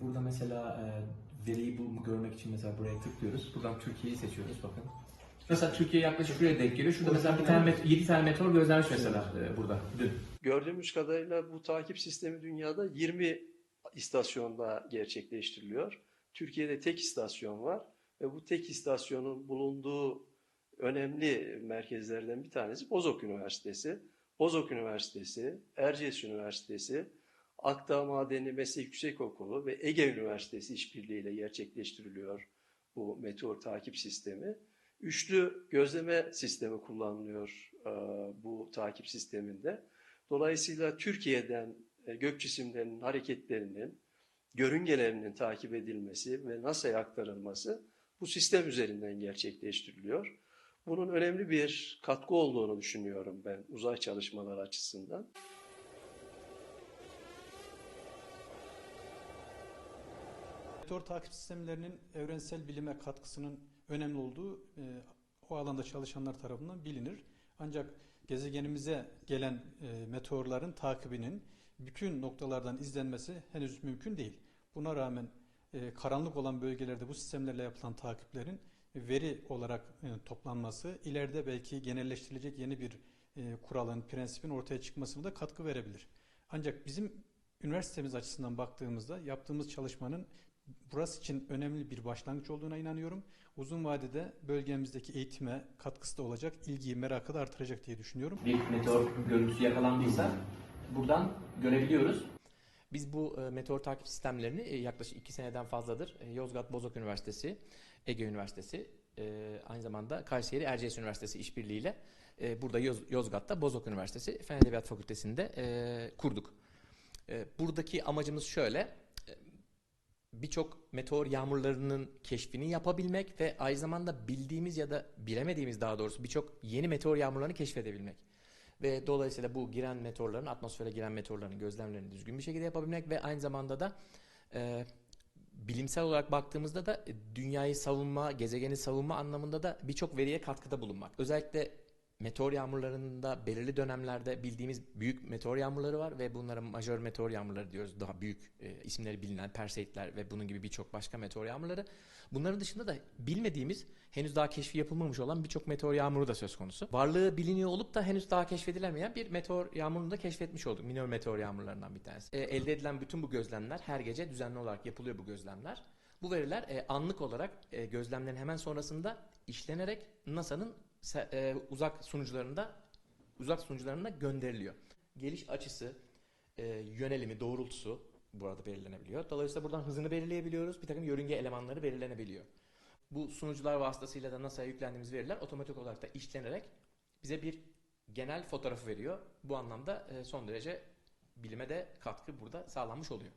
burada mesela e, veriyi bul- görmek için mesela buraya tıklıyoruz. Buradan Türkiye'yi seçiyoruz bakın. Mesela Türkiye yaklaşık şuraya denk geliyor. Şurada mesela bir tane met- 7 tane meteor gözlenmiş mesela e, burada dün. Gördüğümüz kadarıyla bu takip sistemi dünyada 20 istasyonda gerçekleştiriliyor. Türkiye'de tek istasyon var ve bu tek istasyonun bulunduğu önemli merkezlerden bir tanesi Bozok Üniversitesi. Bozok Üniversitesi, Erciyes Üniversitesi, Akdağ Madeni Meslek Yüksekokulu ve Ege Üniversitesi işbirliğiyle gerçekleştiriliyor bu meteor takip sistemi. Üçlü gözleme sistemi kullanılıyor e, bu takip sisteminde. Dolayısıyla Türkiye'den e, gök cisimlerinin hareketlerinin, görüngelerinin takip edilmesi ve NASA'ya aktarılması bu sistem üzerinden gerçekleştiriliyor. Bunun önemli bir katkı olduğunu düşünüyorum ben uzay çalışmaları açısından. Meteor takip sistemlerinin evrensel bilime katkısının önemli olduğu e, o alanda çalışanlar tarafından bilinir. Ancak gezegenimize gelen e, meteorların takibinin bütün noktalardan izlenmesi henüz mümkün değil. Buna rağmen e, karanlık olan bölgelerde bu sistemlerle yapılan takiplerin veri olarak e, toplanması ileride belki genelleştirilecek yeni bir e, kuralın, prensibin ortaya çıkmasına da katkı verebilir. Ancak bizim üniversitemiz açısından baktığımızda yaptığımız çalışmanın burası için önemli bir başlangıç olduğuna inanıyorum. Uzun vadede bölgemizdeki eğitime katkısı da olacak, ilgiyi, merakı da artıracak diye düşünüyorum. Bir meteor görüntüsü yakalandıysa buradan görebiliyoruz. Biz bu e, meteor takip sistemlerini e, yaklaşık iki seneden fazladır e, Yozgat Bozok Üniversitesi, Ege Üniversitesi, e, aynı zamanda Kayseri Erciyes Üniversitesi işbirliğiyle e, burada Yoz- Yozgat'ta Bozok Üniversitesi Fen Edebiyat Fakültesi'nde e, kurduk. E, buradaki amacımız şöyle, birçok meteor yağmurlarının keşfini yapabilmek ve aynı zamanda bildiğimiz ya da bilemediğimiz daha doğrusu birçok yeni meteor yağmurlarını keşfedebilmek. Ve dolayısıyla bu giren meteorların, atmosfere giren meteorların gözlemlerini düzgün bir şekilde yapabilmek ve aynı zamanda da e, bilimsel olarak baktığımızda da e, dünyayı savunma, gezegeni savunma anlamında da birçok veriye katkıda bulunmak. Özellikle meteor yağmurlarında belirli dönemlerde bildiğimiz büyük meteor yağmurları var ve bunlara majör meteor yağmurları diyoruz. Daha büyük e, isimleri bilinen Perseidler ve bunun gibi birçok başka meteor yağmurları. Bunların dışında da bilmediğimiz, henüz daha keşfi yapılmamış olan birçok meteor yağmuru da söz konusu. Varlığı biliniyor olup da henüz daha keşfedilemeyen bir meteor yağmurunu da keşfetmiş olduk. Minor meteor yağmurlarından bir tanesi. E, elde edilen bütün bu gözlemler her gece düzenli olarak yapılıyor bu gözlemler. Bu veriler e, anlık olarak e, gözlemlerin hemen sonrasında işlenerek NASA'nın e, uzak sunucularında uzak sunucularına gönderiliyor. Geliş açısı, e, yönelimi, doğrultusu burada belirlenebiliyor. Dolayısıyla buradan hızını belirleyebiliyoruz. Bir takım yörünge elemanları belirlenebiliyor. Bu sunucular vasıtasıyla da NASA'ya yüklendiğimiz veriler otomatik olarak da işlenerek bize bir genel fotoğrafı veriyor. Bu anlamda e, son derece bilime de katkı burada sağlanmış oluyor.